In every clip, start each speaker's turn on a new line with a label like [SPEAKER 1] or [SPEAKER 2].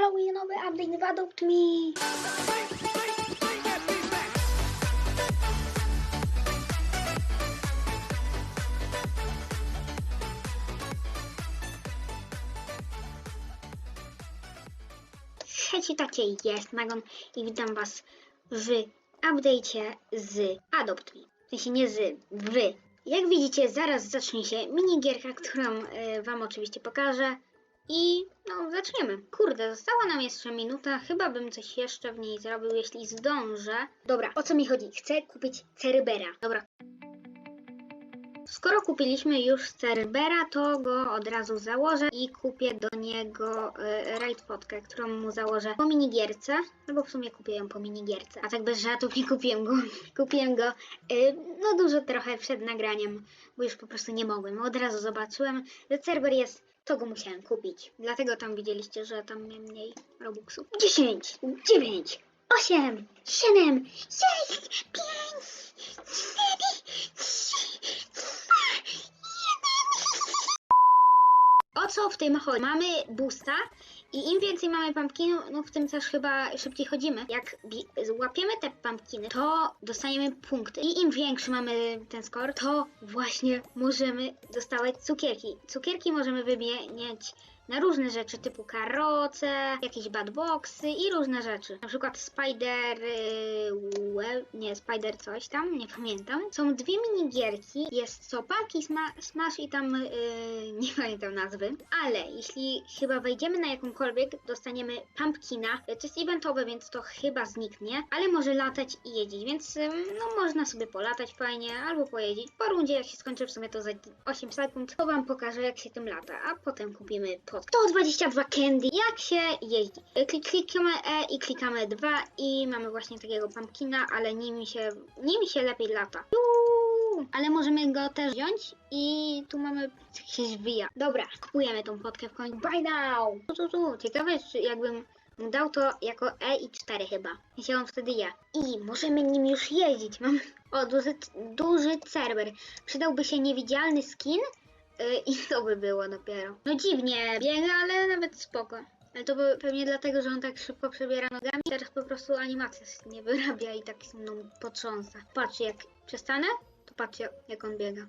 [SPEAKER 1] Halloweenowy update w Adopt Me! Trzeci takiej jest Magon i witam was w update'cie z Adopt Me. W sensie nie z, w. Jak widzicie, zaraz zacznie się minigierka, którą e, wam oczywiście pokażę. I no, zaczniemy. Kurde, została nam jeszcze minuta. Chyba bym coś jeszcze w niej zrobił, jeśli zdążę. Dobra, o co mi chodzi? Chcę kupić Cerybera. Dobra. Skoro kupiliśmy już Cerbera, to go od razu założę i kupię do niego y, raid fotkę, którą mu założę po minigierce, no bo w sumie kupię ją po minigierce, a tak bez żartów nie kupiłem go, kupiłem go y, no dużo trochę przed nagraniem, bo już po prostu nie mogłem, od razu zobaczyłem, że Cerber jest, to go musiałem kupić, dlatego tam widzieliście, że tam miałem mniej robuxów. 10, 9, 8, 7, 6, 5, 4, 3, 2, 1. O co w tym chodzi? Mamy boosta i im więcej mamy pumpkinów, no w tym też chyba szybciej chodzimy. Jak złapiemy te pumpkiny, to dostaniemy punkty. I im większy mamy ten score, to właśnie możemy dostawać cukierki. Cukierki możemy wymieniać na różne rzeczy typu karoce, jakieś badboxy i różne rzeczy. Na przykład Spider yy, nie Spider coś tam, nie pamiętam. Są dwie minigierki, jest co Pumpkin Sma- Smash i tam yy, nie pamiętam nazwy, ale jeśli chyba wejdziemy na jakąkolwiek, dostaniemy Pumpkina. To jest eventowe, więc to chyba zniknie, ale może latać i jeździć, więc ym, no można sobie polatać fajnie albo pojeździć. Po rundzie jak się skończy w sumie to za 8 sekund, to wam pokażę jak się tym lata, a potem kupimy pod 122 candy, jak się jeździ. Klik, klikamy E i klikamy 2 i mamy właśnie takiego pumpkina, ale nimi się, nimi się lepiej lata. Ale możemy go też wziąć i tu mamy się zwija. Dobra, kupujemy tą potkę w końcu. Buy now! Tu, tu, tu. Ciekawe, czy jakbym dał to jako E i 4 chyba. I się wtedy je. I możemy nim już jeździć. Mam o duży, duży cerber. Przydałby się niewidzialny skin i to by było dopiero. No dziwnie biega, ale nawet spoko. Ale to by- pewnie dlatego, że on tak szybko przebiera nogami. Teraz po prostu animacja nie wyrabia i tak się mną potrząsa. Patrzcie, jak przestanę, to patrzcie, jak on biega.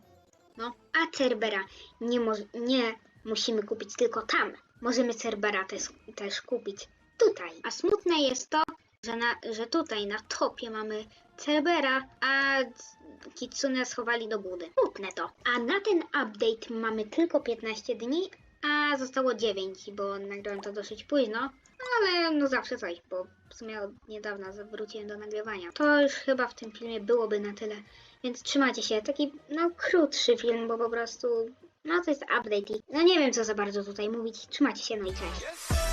[SPEAKER 1] No, a Cerbera nie, moż- nie musimy kupić tylko tam. Możemy Cerbera też, też kupić tutaj. A smutne jest to, że, na, że tutaj na topie mamy Cerbera, a Kitsune schowali do budy. Smutne to. A na ten update mamy tylko 15 dni, a zostało 9, bo nagrałem to dosyć późno. Ale no zawsze coś, bo w sumie od niedawna wróciłem do nagrywania. To już chyba w tym filmie byłoby na tyle. Więc trzymajcie się. Taki no krótszy film, bo po prostu no to jest update i no nie wiem co za bardzo tutaj mówić. Trzymajcie się, no i cześć.